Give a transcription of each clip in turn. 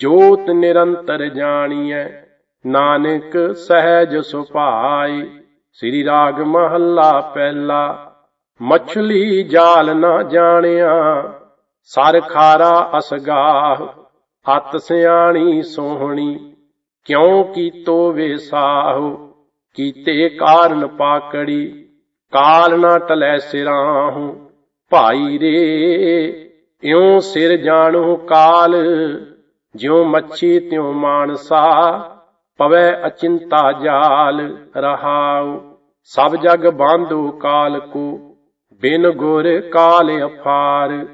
ਜੋਤ ਨਿਰੰਤਰ ਜਾਣੀਐ, ਨਾਨਕ ਸਹਿਜ ਸੁਭਾਈ ਸ੍ਰੀ ਰਾਗ ਮਹੱਲਾ ਪਹਿਲਾ, ਮਛਲੀ ਜਾਲ ਨਾ ਜਾਣਿਆ, ਸਰ ਖਾਰਾ ਅਸਗਾਹ ਹੱਤ ਸਿਆਣੀ ਸੋਹਣੀ। ਕਿਉ ਕੀਤੋ ਵੇਸਾਹੋ, ਕੀਤੇ ਕਾਰਨ ਪਾਕੜੀ, ਕਾਲ ਨਾ ਟਲੈ ਸਿਰਾਹੂ। ਭਾਈ ਰੇ, ਇਉ ਸਿਰ ਜਾਣੋ ਕਾਲ ਜਿਉ ਮੱਛੀ ਤਿਉ ਮਾਨਸਾ, ਪਵੈ ਅਚਿੰਤਾ ਜਾਲ ਰਹਾਉ। ਸਭ ਜਗ ਬਾਂਧੋ ਕਾਲ ਕੋ, ਬਿਨ ਗੁਰ ਕਾਲ ਅਫਾਰ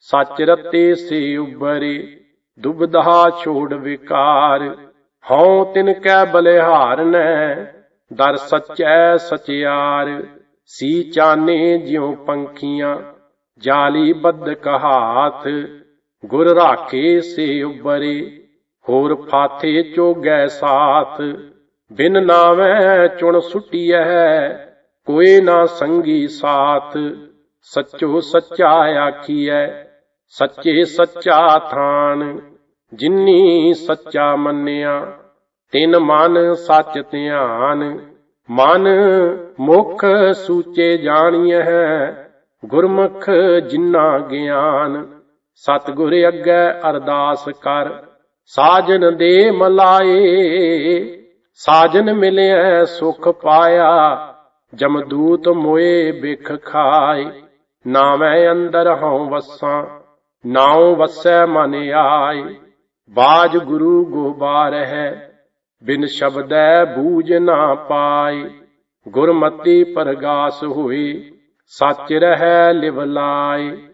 ਸਚ ਰਤੇ ਸੇ ਉਬਰੇ ਦੁਬਦਹਾ ਛੋੜ ਵਿਕਾਰ। ਹਉ ਤਿਨ ਕੈ ਬਲਿਹਾਰਨੈ ਦਰ ਸਚੈ ਸਚਿਆਰ। ਸੀ ਚਾਨੇ ਜਿਉ ਪੰਖੀਆਂ, ਜਾਲੀ ਬੱਦ ਕਹਾਥ ਗੁਰ ਰਾਖੇ ਸੇ ਉਬਰੇ ਹੋਰ ਫਾਥੇ ਚੋਗੈ ਸਾਥ। ਬਿਨ ਨਾਵੈ ਚੁਣ ਸੁਟੀਐ, ਕੋਈ ਨਾ ਸੰਗੀ ਸਾਥ। ਸੱਚੋ ਸੱਚਾ ਆਖੀਐ, ਸੱਚੇ ਸੱਚਾ ਥਾਨ। ਜਿਨੀ ਸੱਚਾ ਮੰਨਿਆ, ਤਿਨ ਮਨ ਸੱਚ ਧਿਆਨ। ਮਨ ਮੁਖ ਸੂਚੇ ਜਾਣੀਐ, ਗੁਰਮੁਖ ਜਿਨਾ ਗਿਆਨ। ਸਤਿਗੁਰ ਅੱਗੇ ਅਰਦਾਸ ਕਰ, ਸਾਜਨ ਦੇ ਮਲਾਏ, ਸਾਜਨ ਮਿਲਿਆ ਸੁਖ ਪਾਇਆ, ਜਮਦੂਤ ਮੋਏ ਬਿਖ ਖਾਏ ਨਾਵੇਂ ਅੰਦਰ ਹਉ ਵਸਾਂ, ਨਾਉ ਵਸੈ ਮਨ ਆਏ, ਬਾਜ ਗੁਰੂ ਗੋਬਾਰ ਹੈ ਬਿਨ ਸ਼ਬਦੈ ਬੂਝ ਨਾ ਪਾਏ, ਗੁਰਮਤੀ ਪਰਗਾਸ ਹੋਈ ਸੱਚ ਰਹਿ ਲਿਵ ਲਾਏ।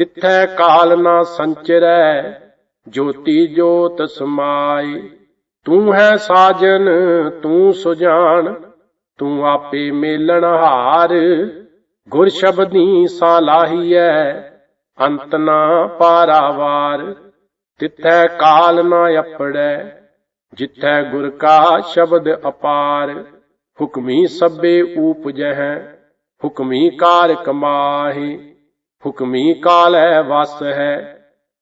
ਤਿੱਥੈ ਕਾਲ ਨਾ ਸੰਚਰੈ, ਜੋਤੀ ਜੋਤ ਸਮਾਈ ਤੂੰ ਹੈ ਸਾਜਨ, ਤੂੰ ਸੁਜਾਨ, ਤੂੰ ਆਪੇ ਮੇਲਣ ਹਾਰ। ਗੁਰ ਸ਼ਬਦੀ ਸਾਲਾਹੀਐ ਅੰਤ ਨਾ ਪਾਰਾਵਾਰ ਤਿੱਥੈ ਕਾਲ ਨਾ ਅਪੜੈ, ਜਿੱਥੈ ਗੁਰ ਕਾ ਸ਼ਬਦ ਅਪਾਰ। ਹੁਕਮੀ ਸਭੇ ਊਪਜਹਿ, ਹੁਕਮੀ ਕਾਰ ਕਮਾਹੀ ਹੁਕਮੀ ਕਾਲੈ ਵਸ ਹੈ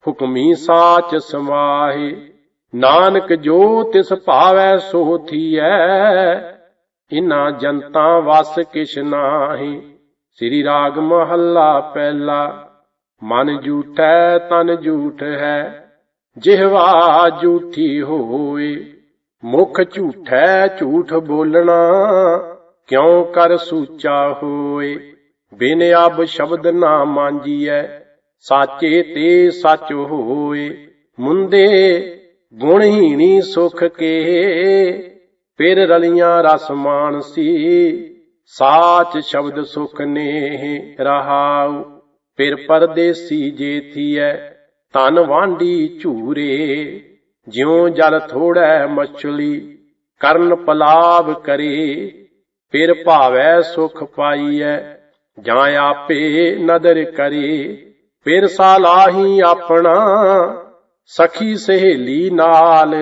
ਹੁਕਮੀ ਸਾਚ ਸਮਾਹੀ, ਨਾਨਕ ਜੋ ਤਿਸ ਭਾਵੈ ਸੋ ਥੀਐ। ਇਨਾ ਜਨਤਾ ਵਸ ਕਿਛ ਨਾਹੀ, ਸ੍ਰੀ ਰਾਗ ਮਹੱਲਾ ਪਹਿਲਾ, ਮਨ ਝੂਠੈ ਤਨ ਝੂਠ ਹੈ, ਜਿਹਵਾ ਝੂਠੀ ਹੋਏ। ਮੁਖ ਝੂਠੈ ਝੂਠ ਬੋਲਣਾ, ਕਿਉ ਕਰ ਸੂਚਾ ਹੋਏ। ਬਿਨ ਅਬ ਸ਼ਬਦ ਨਾ ਮਾਂਜੀਐ, ਸਾਚੇ ਤੇ ਸੱਚ ਹੋਏ। ਮੁੰਦੇ ਗੁਣਹੀਣੀ ਸੁਖ ਕੇ ਫਿਰ ਰਲੀਆਂ ਰਸ ਮਾਨਸੀ, ਸਾਚ ਸ਼ਬਦ ਸੁਖ ਨੇ ਰਹਾਉ। ਫਿਰ ਪਰਦੇਸੀ ਜੇਥੀਐ ਤਨ ਵਾਂਢੀ ਝੂਰੇ, ਜਿਉ ਜਲ ਥੋੜੈ ਮਛਲੀ, ਕਰਨ ਪਲਾਵ ਕਰੇ, ਫਿਰ ਭਾਵੈ ਸੁਖ ਪਾਈਐ। ਜਾਂ ਆਪੇ ਨਦਰ ਕਰੇ, ਫਿਰ ਸਾਲਾਹੀ ਆਪਣਾ ਸਖੀ ਸਹੇਲੀ ਨਾਲ।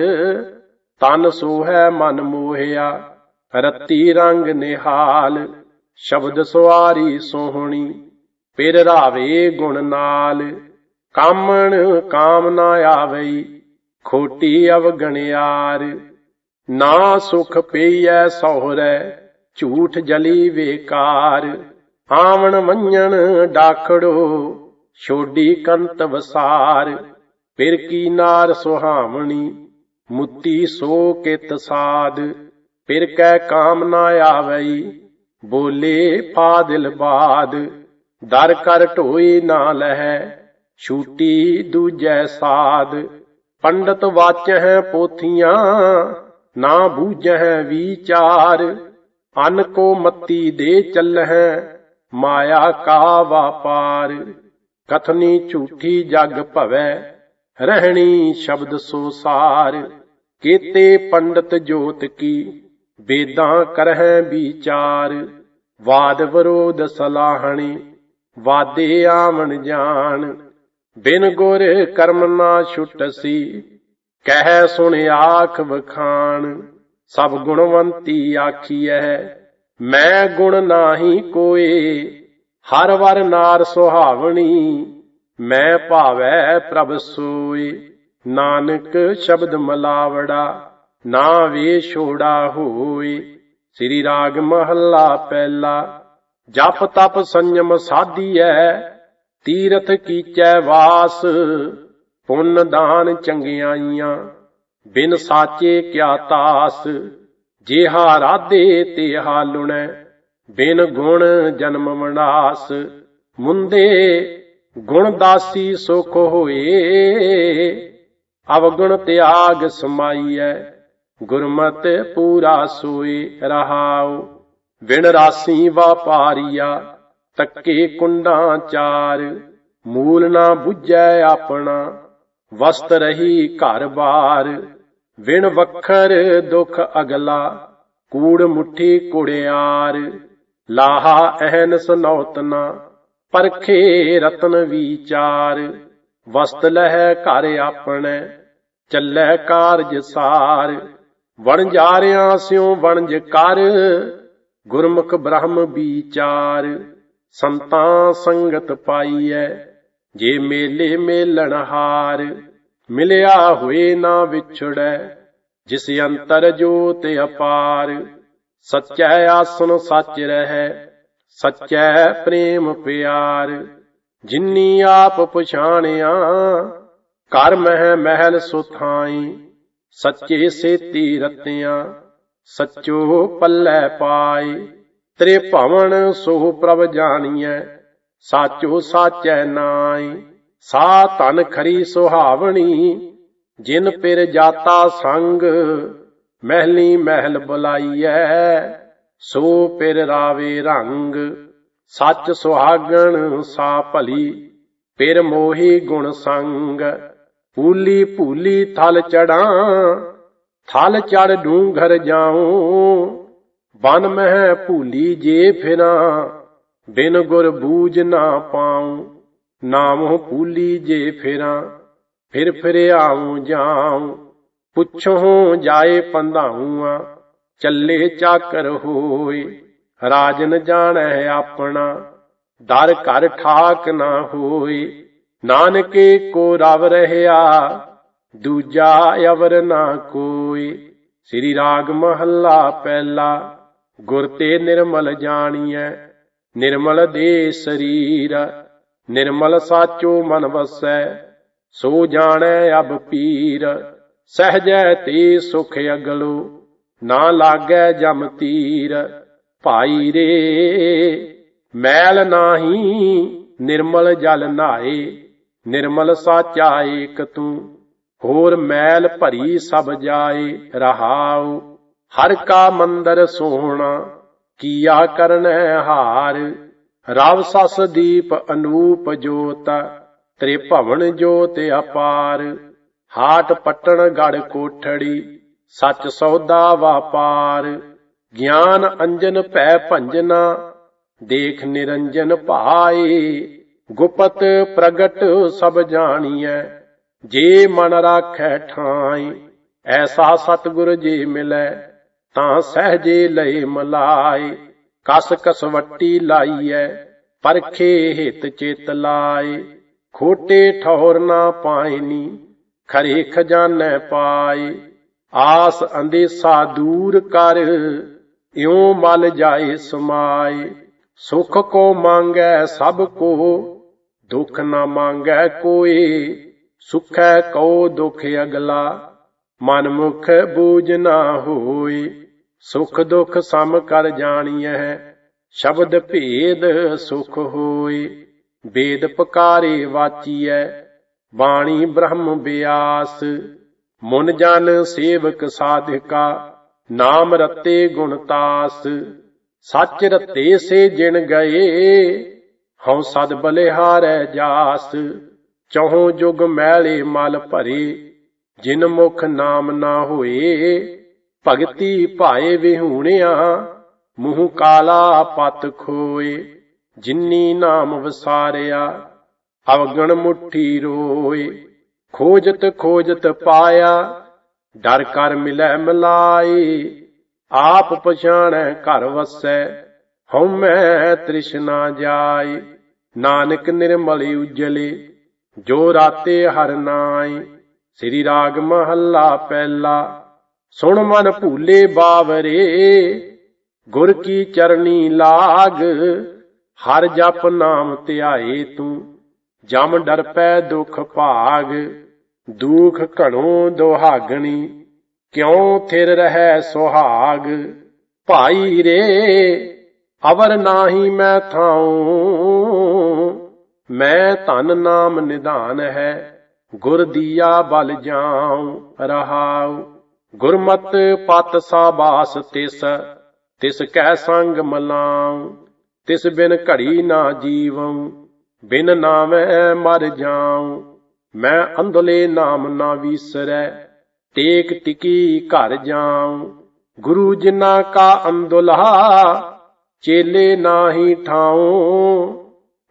ਤਨ ਸੋਹੈ ਮਨ ਮੋਹਿਆ, ਰਤੀ ਰੰਗ ਨਿਹਾਲ। ਸ਼ਬਦ ਸਵਾਰੀ ਸੋਹਣੀ, ਫਿਰ ਰਾਵੇ ਗੁਣ ਨਾਲ। ਕਾਮਣ ਕਾਮ ਨਾ ਆਵਈ, ਖੋਟੀ ਅਵਗਣਿਆਰ। ਨਾ ਸੁਖ ਪਈਐ ਸੋਹਰੈ, ਝੂਠ ਜਲੀ ਵੇਕਾਰ। ਆਵਣ ਮੰਨਣ ਡਾਖੜੋ ਛੋਡੀ ਕੰਤ ਵਸਾਰ, ਫਿਰ ਕੀ ਨਾਰ ਸੁਹਾਵਣੀ, ਮੁੱਤੀ ਸੋ ਕਿਤ ਸਾਧ ਫਿਰ ਕੈ ਕਾਮ ਆਵਈ, ਬੋਲੇ ਫਾਦਿਲ ਬਾਦ, ਦਰ ਕਰ ਢੋਈ ਨਾ ਲਹਿ, ਛੂਟੀ ਦੂਜੈ ਸਾਧ ਪੰਡਤ ਵਾਚਹਿ ਪੋਥੀਆਂ, ਨਾ ਬੂਝਹਿ ਵਿਚਾਰ, ਅਨ ਕੋ ਮਤੀ ਦੇ ਚੱਲਹਿ ਮਾਇਆ ਕਾ ਵਾਪਾਰ ਕਥਨੀ ਝੂਠੀ ਜਗ ਭਵੈ, ਰਹਿਣੀ ਸ਼ਬਦ ਸੋ ਸਾਰ ਕੀਤੇ ਪੰਡਤ ਜੋਤ ਕੀ, ਵੇਦਾਂ ਕਰਹਿ ਵਿਚਾਰ। ਵਾਦ ਵਿਰੋਧ ਸਲਾਹਣੀ, ਵਾਦੇ ਆਵਣ ਜਾਣ। ਬਿਨ ਗੁਰ ਕਰਮ ਨਾ ਛੁਟਸੀ ਕਹਿ ਸੁਣ ਆਖ ਵਖਾਣ। ਸਭ ਗੁਣਵੰਤੀ ਆਖੀਐ ਮੈਂ ਗੁਣ ਨਾਹੀ ਕੋਏ, ਹਰ ਵਰ ਨਾਰ ਸੁਹਾਵਣੀ, ਮੈਂ ਭਾਵੈ ਪ੍ਰਭ ਸੋਈ ਨਾਨਕ ਸ਼ਬਦ ਮਲਾਵੜਾ, ਨਾ ਵੇ ਛੋੜਾ ਹੋਏ। ਸ੍ਰੀ ਰਾਗ ਮਹੱਲਾ ਪਹਿਲਾ, ਜਪ ਤਪ ਸੰਜਮ ਸਾਧੀਐ, ਤੀਰਥ ਕੀਚੈ ਵਾਸ, ਪੁੰਨ ਦਾਨ ਚੰਗਿਆਈਆਂ, ਬਿਨ ਸਾਚੇ ਕਿਆ ਤਾਸ। ਜੇਹਾ ਰਾਧੇ ਤੇ ਹਾਲੁਣੈ ਬਿਨ ਗੁਣ ਜਨਮ ਵਿਨਾਸ਼ ਮੁੰਦੇ, ਗੁਣ ਦਾਸੀ ਸੁਖ ਹੋਏ, ਅਵਗੁਣ ਤਿਆਗ ਸਮਾਈਐ, ਗੁਰਮਤ ਪੂਰਾ ਸੋਏ ਰਹਾਉ। ਵਿਣ ਰਾਸੀ ਵਾਪਾਰੀਆ ਤੱਕੇ ਕੁੰਡਾਂ ਚਾਰ। ਮੂਲ ਨਾ 부ਝੈ ਆਪਣਾ, ਵਸਤ ਰਹੀ ਘਰ ਬਾਰ। ਵਿਣ ਵਖਰ ਦੁਖ ਅਗਲਾ, ਕੂੜ ਮੁਠੀ ਕੁੜਿਆਰ ਲਾਹਾ ਅਹਨ ਸਨੌਤਨਾ ਪਰਖੇ ਰਤਨ ਵਿਚਾਰ। ਵਸਤ ਲਹਿ ਘਰ ਆਪਣੇ, ਚੱਲੈ ਕਾਰਜ ਸਾਰ। ਵਣਜਾਰਿਆਂ ਸਿਉ ਵਣਜ ਕਰ, ਗੁਰਮੁਖ ਬ੍ਰਹਮ ਵਿਚਾਰ। ਸੰਤਾਂ ਸੰਗਤ ਪਾਈਐ, ਜੇ ਮੇਲੇ ਮੇਲਣਹਾਰ ਮਿਲਿਆ ਹੋਏ ਨਾ ਵਿਛੜੈ, ਜਿਸ ਅੰਤਰ ਜੋਤ ਅਪਾਰ। ਸਚੈ ਆਸਨ ਸੱਚ ਰਹਿ, ਸਚੈ ਪ੍ਰੇਮ ਪਿਆਰ। ਜਿਨੀ ਆਪ ਪਛਾਣਿਆ ਕਰ ਮਹਿ ਮਹਿਲ ਸੁਥਾਈ ਸੱਚੇ ਸੇਤੀ ਰਤਿਆਂ, ਸੱਚੋ ਪੱਲੇ ਪਾਈ। ਤੇਰੇ ਭਵਨ ਸੋ ਪ੍ਰਭ ਜਾਣੀਐ, ਸਾਚੋ ਸਾਚੈ ਨਾਈ। ਸਾ ਤਨ ਖਰੀ ਸੁਹਾਵਣੀ, ਜਿਨ ਪਿਰ ਜਾਤਾ ਸੰਗ, ਮਹਿਲੀ ਮਹਿਲ ਬੁਲਾਈਐ, ਸੋ ਪਿਰ ਰਾਵੇ ਰੰਗ, ਸੱਚ ਸੁਹਾਗਣ ਸਾ ਭਲੀ, ਪਿਰ ਮੋਹੀ ਗੁਣ ਸੰਗ। ਪੂਲੀ ਭੂਲੀ ਥਲ ਚੜਾਂ, ਥਲ ਚੜ ਡੂੰਘਰ ਜਾਉ, ਬਨ ਮਹਿ ਭੂਲੀ ਜੇ ਫਿਰਾਂ, ਬਿਨ ਗੁਰ ਬੂਝ ਨਾ ਪਾਉ। ਨਾਮੋ ਭੂਲੀ ਜੇ ਫਿਰਾਂ, ਫਿਰ ਫਿਰ ਆਉ ਜਾਉ, ਪੁੱਛੋ ਜਾਏ ਪੰਧਾਉਆ ਚੱਲੇ ਚਾਕਰ ਹੋਏ ਰਾਜਨ ਜਾਣੈ ਆਪਣਾ ਦਰ ਘਰ ਠਾਕ ਨਾ ਹੋਏ, ਨਾਨਕੇ ਕੋ ਰਵ ਰਹਿਆ, ਦੂਜਾ ਅਵਰ ਨਾ ਕੋਈ ਸ੍ਰੀ ਰਾਗ ਮਹੱਲਾ ਪਹਿਲਾ, ਗੁਰ ਤੇ ਨਿਰਮਲ ਜਾਣੀਐ, ਨਿਰਮਲ ਦੇ ਸਰੀਰ ਨਿਰਮਲ ਸਾਚੋ ਮਨ ਵਸੈ, ਸੋ ਜਾਣੈ ਅਬ ਪੀਰ। ਸਹਜੈ ਤੇ ਸੁਖ ਅਗਲੋ, ਨਾ ਲਾਗੈ ਜਮ ਤੀਰ। ਭਾਈ ਰੇ, ਮੈਲ ਨਾਹੀ, ਨਿਰਮਲ ਜਲ ਨਾਏ, ਨਿਰਮਲ ਸਾਚਾ ਏਕ ਤੂੰ। ਹੋਰ ਮੈਲ ਭਰੀ ਸਭ ਜਾਏ, ਰਹਾਉ। ਹਰ ਕਾ ਮੰਦਰ ਸੋਹਣਾ, ਕੀਆ ਕਰਨੈ ਹਾਰ। ਰਵ ਸਸ ਦੀਪ ਅਨੂਪ ਜੋਤ ਤ੍ਰੇ ਭਵਨ ਜੋਤ ਅਪਾਰ, ਹਾਟ ਪਟਣ ਗੜ ਕੋਠੜੀ, ਸੱਚ ਸੌਦਾ ਵਾਪਾਰ, ਗਿਆਨ ਅੰਜਨ ਭੈ ਭੰਜਨਾ, ਦੇਖ ਨਿਰੰਜਨ ਭਾਏ, ਗੁਪਤ ਪ੍ਰਗਟ ਸਭ ਜਾਣੀਐ, ਜੇ ਮਨ ਰਾਖੈ ਠਾਈ ਐਸਾ ਸਤਿਗੁਰ ਜੀ ਮਿਲੈ, ਤਾਂ ਸਹਜੇ ਲਈ ਮਲਾਈ ਕਸ ਕਸਵੱਟੀ ਲਾਈਐ, ਪਰਖੇ ਹਿਤ ਚਿਤ ਲਾਏ। ਖੋਟੇ ਠੌਰ ਨਾ ਪਾਇਨੀ, ਖਰੇ ਖਜ਼ਾਨੇ ਪਾਏ। ਆਸ ਅੰਦੇਸਾ ਦੂਰ ਕਰ, ਇਉ ਮਲ ਜਾਏ ਸਮਾਏ। ਸੁਖ ਕੋ ਮੰਗੈ ਸਭ ਕੋ, ਦੁਖ ਨਾ ਮੰਗੈ ਕੋਈ ਸੁਖੈ ਕਉ ਦੁਖ ਅਗਲਾ ਮਨ ਮੁਖ ਬੂਝ ਨਾ ਹੋਏ। ਸੁਖ ਦੁਖ ਸਮ ਕਰ ਜਾਣੀਐ, ਸ਼ਬਦ ਭੇਦ ਸੁਖ ਹੋਏ। ਵੇਦ ਪਕਾਰੇ ਵਾਚੀਐ, ਬਾਣੀ ਬ੍ਰਹਮ ਬਿਆਸ। ਮੁਨ ਜਨ ਸੇਵਕ ਸਾਧਿਕਾ, ਨਾਮ ਰਤੇ ਗੁਣਤਾਸ ਸੱਚ ਰਤੇ ਸੇ ਜਿਣ ਗਏ, ਹਉ ਸਦ ਬਲਿਹਾਰੈ ਜਾਸ। ਚਹੋ ਜੁਗ ਮੈਲੇ ਮਲ ਭਰੇ, ਜਿਨ ਮੁਖ ਨਾਮ ਨਾ ਹੋਏ ਭਗਤੀ ਭਾਏ ਵਿਹੂਣਿਆ ਮੂੰਹ ਕਾਲਾ ਪਤ ਖੋਏ, ਜਿਨੀ ਨਾਮ ਵਸਾਰਿਆ ਅਵਗਣ ਮੁਠੀ ਰੋਏ, ਖੋਜਤ ਖੋਜਤ ਪਾਇਆ, ਡਰ ਕਰ ਮਿਲੈ ਮਿਲਾਈ ਆਪ ਪਛਾਣੈ ਘਰ ਵਸੈ ਹਉਮੈ ਤ੍ਰਿਸ਼ਨਾ ਜਾਈ ਨਾਨਕ ਨਿਰਮਲ ਉਜਲੇ, ਜੋ ਰਾਤੇ ਹਰ ਨਾਈ ਸ੍ਰੀ ਰਾਗ ਮਹੱਲਾ ਪਹਿਲਾ ਸੁਣ ਮਨ ਭੂਲੇ ਬਾਵਰੇ, ਗੁਰ ਕੀ ਚਰਨੀ ਲਾਗ, ਹਰ ਜਪ ਨਾਮ ਧਿਆਏ ਤੂੰ, ਜਮ ਡਰ ਪੈ ਦੁਖ ਭਾਗ, ਦੁਖ ਘਣੋ ਦੁਹਾਗਣੀ, ਕਿਉ ਥਿਰ ਰਹਿ ਸੁਹਾਗ? ਭਾਈ ਰੇ, ਅਵਰ ਨਾਹੀ ਮੈਂ ਥਾਉ, ਮੈਂ ਧਨ ਨਾਮ ਨਿਧਾਨ ਹੈ, ਗੁਰ ਦੀਆ ਬਲ ਜਾਉ ਰਹਾਉ। ਗੁਰਮਤ ਪਤ ਸਾਬਾਸ ਤਿਸ ਤਿਸ ਕੈ ਸੰਗ ਮਲਾਉ, ਤਿਸ ਬਿਨ ਘੜੀ ਨਾ ਜੀਵਉ, ਬਿਨ ਨਾਮੈ ਮਰ ਜਾਉ। ਮੈਂ ਅੰਧਲੇ ਨਾਮ ਨਾ ਵਿਸਰੈ, ਟੇਕ ਟਿਕੀ ਘਰ ਜਾਉ। ਗੁਰੂ ਜਿਨਾ ਕਾ ਅੰਦੁਲਹਾ ਚੇਲੇ ਨਾਹੀ ਠਾਉ।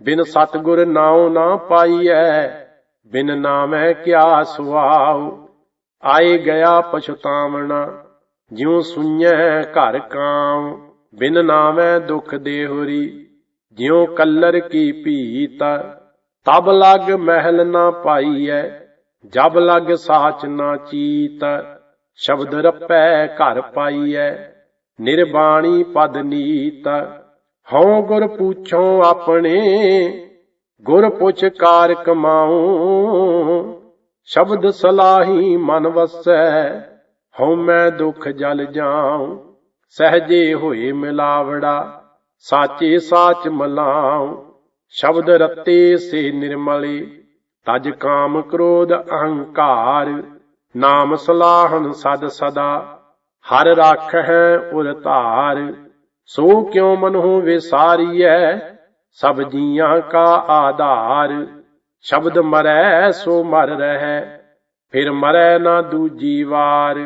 ਬਿਨ ਸਤਗੁਰ ਨਾਉ ਨਾ ਪਾਈਐ, ਬਿਨ ਨਾਮੈ ਕਿਆ ਸੁਆਉ। ਆਏ ਗਿਆ ਪਛਤਾਵਣਾ, ਜਿਉ ਸੁਣੈ ਘਰ ਕਾਮ ਬਿਨ ਨਾਮੈ ਦੁਖ ਦੇਹੁਰੀ, ਜਿਉ ਕੱਲਰ ਕੀ ਭੀਤ, ਤਬ ਲਗ ਮਹਿਲ ਨਾ ਪਾਈਐ, ਜਬ ਲਗ ਸਾਚ ਨਾ ਚੀਤ, ਸ਼ਬਦ ਰੱਪੈ ਘਰ ਪਾਈਐ, ਨਿਰਬਾਣੀ ਪਦ ਨੀਤ, ਹਉ ਗੁਰ ਪੁੱਛੋ ਆਪਣੇ, ਗੁਰ ਪੁੱਛ ਕਾਰ ਕਮਾਉ ਸ਼ਬਦ ਸਲਾਹੀ ਮਨ ਵਸੈ, ਹਉ ਮੈਂ ਦੁਖ ਜਲ ਜਾਉ, ਸਹਜੇ ਹੋਏ ਮਿਲਾਵੜਾ, ਸਾਚੇ ਸਾਚ ਮਲਾਉ। ਸ਼ਬਦ ਰਤੇ ਸੇ ਨਿਰਮਲੇ, ਤਜ ਕਾਮ ਕ੍ਰੋਧ ਅਹੰਕਾਰ। ਨਾਮ ਸਲਾਹਨ ਸਦ ਸਦਾ, ਹਰ ਰੱਖ ਹੈ ਉਰ ਧਾਰ। ਸੋ ਕਿਉ ਮਨਹੁ ਵਿਸਾਰੀਐ, ਸਭ ਜੀਆਂ ਕਾ ਆਧਾਰ। ਸ਼ਬਦ ਮਰੈ ਸੋ ਮਰ ਰਹਿ, ਫਿਰ ਮਰੈ ਨਾ ਦੂਜੀ ਵਾਰ।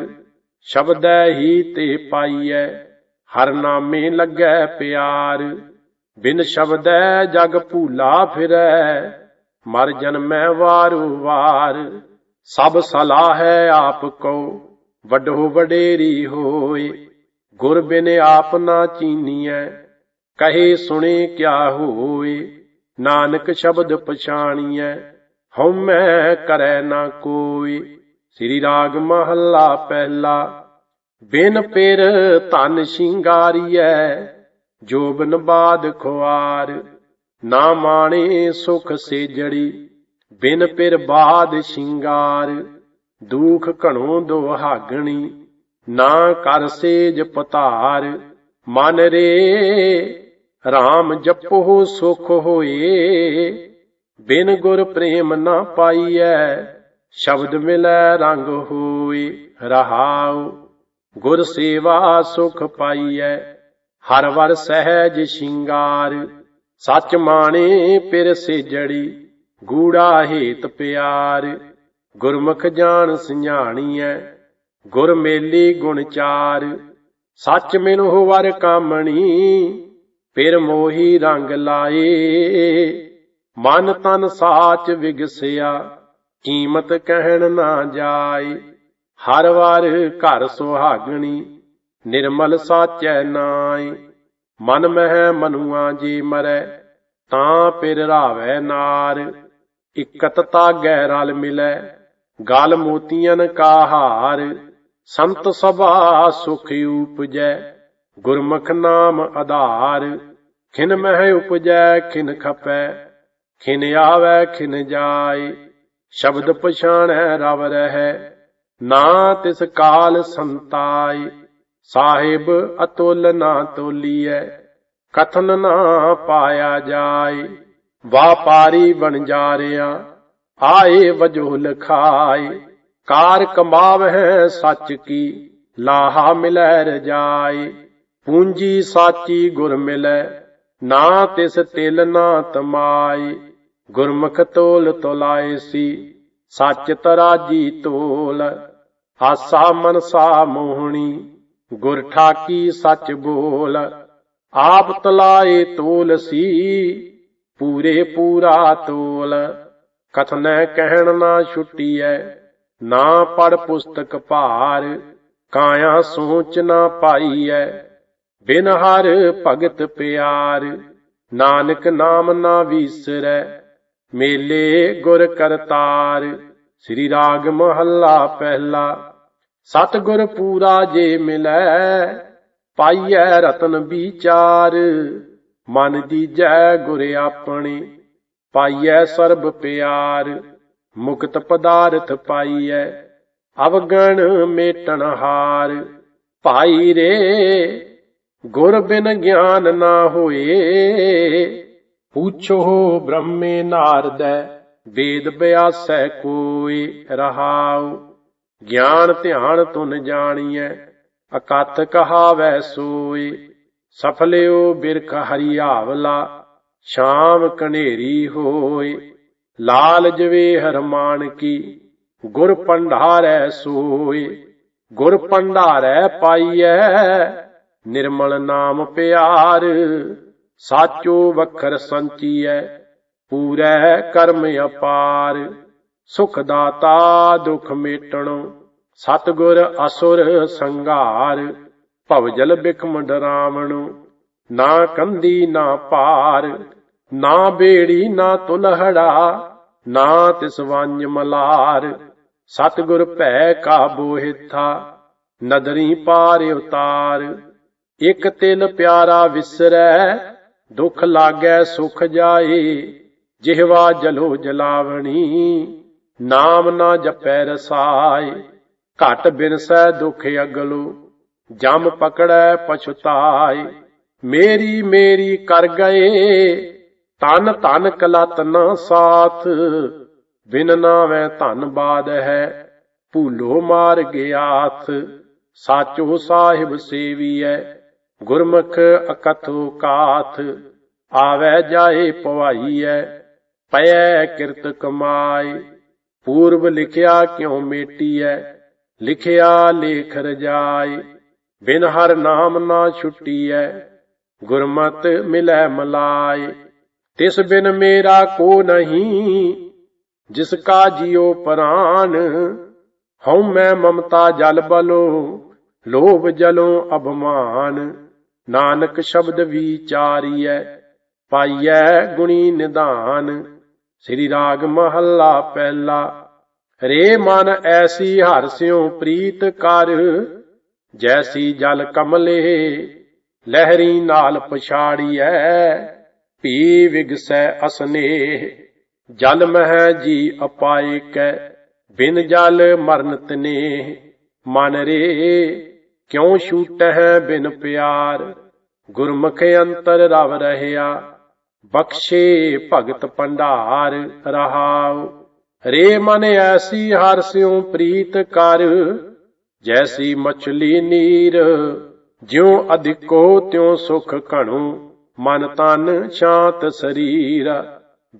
ਸ਼ਬਦੈ ਹੀ ਤੇ ਪਾਈਐ, ਹਰ ਨਾਮੇ ਲੱਗੈ ਪਿਆਰ। ਬਿਨ ਸ਼ਬਦੈ ਜਗ ਭੂਲਾ ਫਿਰੈ, ਮਰ ਜਨਮੈ ਵਾਰੂ ਵਾਰ। ਸਭ ਸਲਾਹ ਹੈ ਆਪ ਕੋ ਵੱਡੋ ਵਡੇਰੀ ਹੋਏ। ਗੁਰ ਬਿਨ ਆਪ ਨਾ ਚੀਨੀਐ, ਕਹੇ ਸੁਣੇ ਕਿਆ ਹੋਏ। ਨਾਨਕ ਸ਼ਬਦ ਪਛਾਣੀਐ, ਹਉਮੈ ਕਰੈ ਨਾ ਕੋਈ। ਸ੍ਰੀ ਰਾਗ ਮਹੱਲਾ ਪਹਿਲਾ, ਬਿਨ ਪੇਰ ਧਨ ਸ਼ਿੰਗਾਰੀਐ ਜੋਬਨ ਬਾਦ ਖੁਆਰ। ਨਾ ਮਾਣੇ ਸੁਖ ਸੇਜੜੀ, ਬਿਨ ਪਿਰ ਬਾਦ ਸ਼ਿੰਗਾਰ। ਦੁਖ ਘਣੋ ਦੁਹਾਗਣੀ, ਨਾ ਕਰ ਸੇਜ ਪਤਾਰ। ਮਨ ਰੇ RAM ਜਪੋ ਸੁਖ ਹੋਏ। ਬਿਨ ਗੁਰ ਪ੍ਰੇਮ ਨਾ ਪਾਈਐ, ਸ਼ਬਦ ਮਿਲੈ ਰੰਗ ਹੋਏ। ਰਹਾਉ, ਗੁਰ ਸੇਵਾ ਸੁਖ ਪਾਈਐ। ਹਰ ਵਰ ਸਹਿਜ ਸ਼ਿੰਗਾਰ, ਸੱਚ ਮਾਣੇ ਪਿਰ ਸੇਜੜੀ। ਗੂੜਾ ਹੇਤ ਪਿਆਰ, ਗੁਰਮੁਖ ਜਾਣ ਸਿஞਾਣੀਐ ਗੁਰ ਮੇਲੀ ਗੁਣ ਚਾਰ, ਸੱਚ ਮਿਨਹੁ ਵਰ ਕਾਮਣੀ। ਫਿਰ ਮੋਹੀ ਰੰਗ ਲਾਏ। ਮਨ ਤਨ ਸਾਚ ਵਿਗਸਿਆ, ਕੀਮਤ ਕਹਿਣ ਨਾ ਜਾਏ। ਹਰ ਵਾਰ ਘਰ ਸੁਹਾਗਣੀ, ਨਿਰਮਲ ਸਾਚੈ ਨਾਈ ਮਨ ਮਹਿ ਮਨੁਆ ਜੀ ਮਰੈ, ਤਾਂ ਪਿਰ ਰਾਵੈ ਨਾਰ। ਇਕਤ ਤਾਗੈ ਰਲ ਮਿਲੈ, ਗਲ ਮੋਤੀਆਂ ਕਾ ਹਾਰ। ਸੰਤ ਸਭਾ ਸੁਖ ਉਪਜੈ ਗੁਰਮੁਖ ਨਾਮ ਆਧਾਰ, ਖਿਨ ਮਹਿ ਉਪਜੈ, ਖਿਨ ਖਪੈ, ਖਿਨ ਆਵੈ, ਖਿਨ ਜਾਏ, ਸ਼ਬਦ ਪਛਾਣੈ, ਰਵ ਰਹਿ, ਨਾ ਤਿਸ ਕਾਲ ਸੰਤਾਈ ਸਾਹਿਬ ਅਤੁਲ ਨਾ ਤੋਲੀਐ, ਕਥਨ ਨਾ ਪਾਇਆ ਜਾਏ, ਵਾਪਾਰੀ ਬਣ ਜਾ ਰਿਆ ਆਏ ਵਜੋ ਲਖਾਏ ਕਾਰ ਕਮਾਵ ਹੈ ਸੱਚ ਕੀ, ਲਾਹਾ ਮਿਲੈ ਰਜਾਈ ਪੂੰਜੀ ਸਾਚੀ ਗੁਰ ਮਿਲੈ, ਨਾ ਤਿਸ ਤਿਲ ਨਾ ਤਮਾਈ ਗੁਰਮੁਖ ਤੋਲ ਤੋਲਾਏ ਸੀ, ਸੱਚ ਤਰਾਜੀ ਤੋਲ, ਆਸਾ ਮਨਸਾ ਮੋਹਣੀ, ਗੁਰ ਠਾਕੀ ਸੱਚ ਬੋਲ, ਆਪ ਤਲਾਏ ਤੋਲ ਸੀ, ਪੂਰੇ ਪੂਰਾ ਤੋਲ। ਕਥਨੈ ਕਹਿਣ ਨਾ ਛੁੱਟੀਐ, ਨਾ ਪੜ ਪੁਸਤਕ ਭਾਰ, ਕਾਇਆ ਸੋਚ ਨਾ ਪਾਈਐ। ਬਿਨ ਹਰ ਭਗਤ ਪਿਆਰ, ਨਾਨਕ ਨਾਮ ਨਾ ਵੀਸਰੈ, ਮੇਲੇ ਗੁਰ ਕਰਤਾਰ, ਸ੍ਰੀ ਰਾਗ ਮਹੱਲਾ ਪਹਿਲਾ। ਸਤਿਗੁਰ ਪੂਰਾ ਜੇ ਮਿਲੈ, ਪਾਈਐ ਰਤਨ ਵਿਚਾਰ, ਮਨ ਦੀਜੈ ਗੁਰ ਆਪਣੇ, ਪਾਈਐ ਸਰਬ ਪਿਆਰ, ਮੁਕਤ ਪਦਾਰਥ ਪਾਈਐ, ਅਵਗਣ ਮੇਟਣ ਹਾਰ, ਭਾਈ ਰੇ ਗੁਰ ਬਿਨ ਗਿਆਨ ਨਾ ਹੋਏ। ਪੁੱਛੋ ਬ੍ਰਹਮੇ ਨਾਰਦੈ, ਵੇਦ ਬਿਆਸੈ ਕੋਈ ਰਹਾਉ। ਗਿਆਨ ਧਿਆਨ ਤੁਨ ਜਾਣੀਐ, ਅਕਥ ਕਹਾਵੈ ਸੋਈ। ਸਫਲਿਓ ਬਿਰਖ ਹਰੀਆਵਲਾ ਸ਼ਾਮ ਕਨੇਰੀ ਹੋਏ ਲਾਲ ਜਵੇ ਹਰਮਾਨ ਕੀ, ਗੁਰ ਪੰਢਾਰੈ ਸੋਏ ਗੁਰ ਪੰਢਾਰੈ ਪਾਈਐ ਨਿਰਮਲ ਨਾਮ ਪਿਆਰ, ਸਾਚੋ ਵਖਰ ਸੰਚੀਐ, ਪੂਰੈ ਕਰਮ ਅਪਾਰ। ਸੁਖ ਦਾਤਾ ਦੁਖ ਮੇਟਣੋ, ਸਤਗੁਰ ਅਸੁਰ ਸੰਘਾਰ। ਭਵਜਲ ਬਿਖਮ ਡਰਾਵਣੋ ਨਾ ਕੰਦੀ ਨਾ ਪਾਰ, ਨਾ ਬੇੜੀ ਨਾ ਤੁਲਹੜਾ, ਨਾ ਤਿਸ ਵੰਜ ਮਲਾਰ। ਸਤਗੁਰ ਭੈ ਕਾਬੂ ਹਿੱਥਾ ਨਦਰੀ ਪਾਰ ਉਤਾਰ। ਇਕ ਤਿਲ ਪਿਆਰਾ ਵਿਸਰੈ, ਦੁਖ ਲਾਗੈ ਸੁਖ ਜਾਏ, ਜਿਹਵਾ ਜਲੋ ਜਲਾਵਣੀ, ਨਾਮ ਨਾ ਜਪੈ ਰਸਾਏ। ਘਟ ਬਿਨਸੈ ਦੁਖ ਅਗਲੋ, ਜਮ ਪਕੜੈ ਪਛਤਾਏ। ਮੇਰੀ ਮੇਰੀ ਕਰ ਗਏ ਤਨ ਤਨ ਕਲਤ ਨਾ ਸਾਥ, ਬਿਨ ਨਾਵੇਂ ਧਨ ਬਾਦ ਹੈ, ਭੂਲੋ ਮਾਰ ਗਿਆਥ ਸਾਚੋ ਸਾਹਿਬ ਸੇਵੀਐ। ਗੁਰਮੁਖ ਅਕਥੋ ਕਾਥ, ਆਵੈ ਜਾਏ ਪਵਾਈਐ, ਪਇਐ ਕਿਰਤ ਕਮਾਈ ਪੂਰਬ ਲਿਖਿਆ ਕਿਉ ਮੇਟੀਐ, ਲਿਖਿਆ ਲੇਖ ਰਜਾਈ ਬਿਨ ਹਰ ਨਾਮ ਨਾ ਛੁੱਟੀਐ, ਗੁਰਮਤ ਮਿਲੈ ਮਲਾਈ ਤਿਸ ਬਿਨ ਮੇਰਾ ਕੋ ਨਹੀਂ, ਜਿਸ ਕਾ ਜਿਉ ਪ੍ਰਾਨ। ਹਉ ਮੈਂ ਮਮਤਾ ਜਲ ਬਲੋ, ਲੋਭ ਜਲੋ ਅਭਮਾਨ। ਨਾਨਕ ਸ਼ਬਦ ਵਿਚਾਰੀਐ ਪਾਈਐ ਗੁਣੀ ਨਿਧਾਨ। ਸ੍ਰੀ ਰਾਗ ਮਹੱਲਾ ਪਹਿਲਾ, ਰੇ ਮਨ ਐਸੀ ਹਰ ਸਿਉ ਪ੍ਰੀਤ ਕਰ, ਜੈਸੀ ਜਲ ਕਮਲੇ ਲਹਿਰੀ ਨਾਲ ਪਛਾੜੀਐ ਪੀ ਵਿਗਸੈ ਅਸਨੇਹ ਜਲ ਮਹਿ ਜੀ ਅਪਾਏ ਕੈ ਬਿਨ ਜਲ ਮਰਨ ਤਨੇ। ਮਨ ਰੇ ਕਿਉ ਛੂਟਹਿ ਬਿਨ ਪਿਆਰ? ਗੁਰਮੁਖ ਅੰਤਰ ਰਵ ਰਹਿਆ, ਬਖਸ਼ੇ ਭਗਤ ਭੰਡਾਰ ਰਹਾਉ। ਰੇ ਮਨ ਐਸੀ ਹਰ ਸਿਉ ਪ੍ਰੀਤ ਕਰ, ਜੈਸੀ ਮਛਲੀ ਨੀਰ। ਜਿਉ ਅਧਿਕੋ ਤਿਉ ਸੁਖ ਘਣੂ, ਮਨ ਤਨ ਸ਼ਾਂਤ ਸਰੀਰ।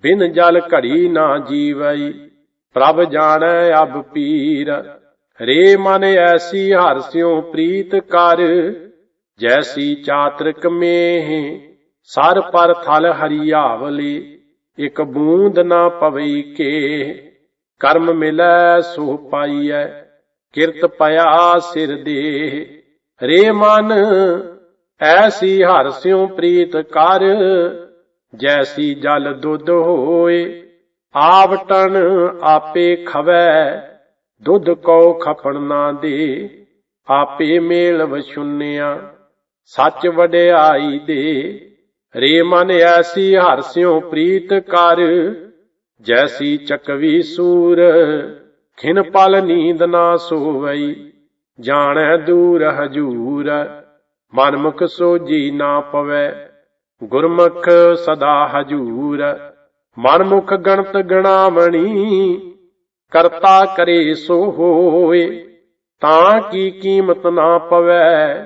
ਬਿਨ ਜਲ ਘੜੀ ਨਾ ਜੀਵਈ ਪ੍ਰਭ ਜਾਣੈ ਅਬ ਪੀਰ। ਰੇ ਮਨ ਐਸੀ ਹਰ ਸਿਉ ਪ੍ਰੀਤ ਕਰ, ਜੈਸੀ ਚਾਤ੍ਰਿਕ ਮੇਹ। ਸਰ ਪਰ ਥਲ ਹਰੀਆਵਲੀ, ਇਕ ਬੂੰਦ ਨਾ ਪਵਈ ਕੇ। ਕਰਮ ਮਿਲੈ ਸੋ ਪਾਈਐ, ਕਿਰਤ ਪਿਆ ਸਿਰ ਦੇ। ਰੇ ਮਨ ਐਸੀ ਹਰ ਸਿਉ ਪ੍ਰੀਤ ਕਰ, ਜੈਸੀ ਜਲ ਦੁੱਧ ਹੋਏ, ਆਵਟਣ ਆਪੇ ਖਵੈ। ਦੁੱਧ ਕੋ ਖਪਣ ਨਾ ਦੇ, ਆਪੇ ਮੇਲ ਵਛੁੰਨਿਆ ਸੱਚ ਵਡਿਆਈ ਦੇ, ਰੇ ਮਨ ਐਸੀ ਹਰ ਸਿਉ ਪ੍ਰੀਤ ਕਰ। ਜੈਸੀ ਚਕਵੀ ਸੂਰ, ਖਿਨ ਪਲ ਨੀਂਦ ਨਾ ਸੋਵਈ। ਜਾਣੈ ਦੂਰ ਹਜੂਰ, ਮਨਮੁਖ ਸੋਜੀ ਨਾ ਪਵੈ। ਗੁਰਮੁਖ ਸਦਾ ਹਜੂਰ, ਮਨਮੁਖ ਗਣਤ ਗਣਾਵਣੀ ਕਰਤਾ ਕਰੇ ਸੋ ਹੋਏ, ਤਾਂ ਕੀ ਕੀਮਤ ਨਾ ਪਵੈ,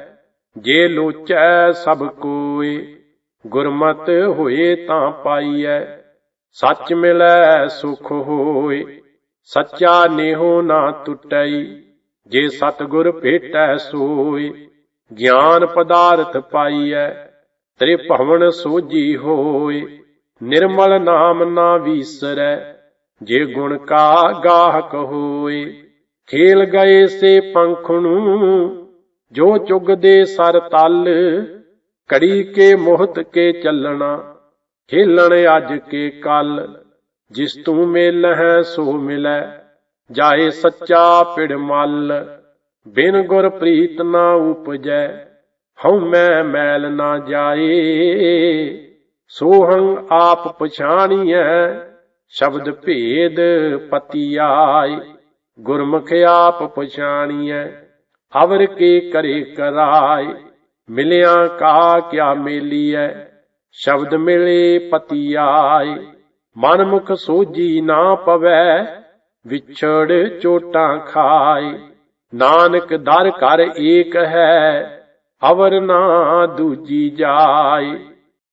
ਜੇ ਲੋਚੈ ਸਭ ਕੋਏ। ਗੁਰਮਤ ਹੋਏ ਤਾਂ ਪਾਈਐ, ਸੱਚ ਮਿਲੈ ਸੁਖ ਹੋਏ। ਸੱਚਾ ਨੇਹੋ ਨਾ ਟੁੱਟਈ ਜੇ ਸਤਗੁਰ ਭੇਟੈ ਸੋਏ। ਗਿਆਨ ਪਦਾਰਥ ਪਾਈਐ ਤ੍ਰਿ ਭਵਨ ਸੋਜੀ ਹੋਏ। ਨਿਰਮਲ ਨਾਮ ਨਾ ਵੀਸਰੈ ਜੇ ਗੁਣ ਕਾ ਗਾਹਕ ਹੋਏ, ਖੇਲ ਗਏ ਸੇ ਪੰਖ ਨੂੰ, ਜੋ ਚੁਗਦੇ ਸਰ ਤਲ ਕੜੀ ਕੇ ਮੋਹਤ ਕੇ ਚੱਲਣਾ, ਖੇਲਣ ਅੱਜ ਕੇ ਕੱਲ, ਜਿਸ ਤੂੰ ਮਿਲ ਹੈ ਸੋ ਮਿਲੈ, ਜਾਏ ਸੱਚਾ ਪਿੜ ਮਲ, ਬਿਨ ਗੁਰ ਪ੍ਰੀਤ ਨਾ ਉਪਜੈ, ਹਉ ਮੈਂ ਮੈਲ ਨਾ ਜਾਏ, ਸੋਹੰ ਆਪ ਪਛਾਣੀਐ ਸ਼ਬਦ ਭੇਦ ਪਤੀ ਆਏ ਗੁਰਮੁਖ ਆਪ ਪਛਾਣੀਐ ਅਵਰ ਕੇ ਕਰੇ ਕਰਾਏ ਮਿਲਿਆ ਕਾ ਕਿਆ ਮੇਲੀਐ, ਸ਼ਬਦ ਮਿਲੇ ਪਤੀ ਆਏ ਮਨ ਮੁਖ ਸੋਜੀ ਨਾ ਪਵੈ, ਵਿਛੜ ਚੋਟਾਂ ਖਾਏ ਨਾਨਕ ਦਰ ਕਰ ਏਕ ਹੈ ਅਵਰ ਨਾ ਦੂਜੀ ਜਾਏ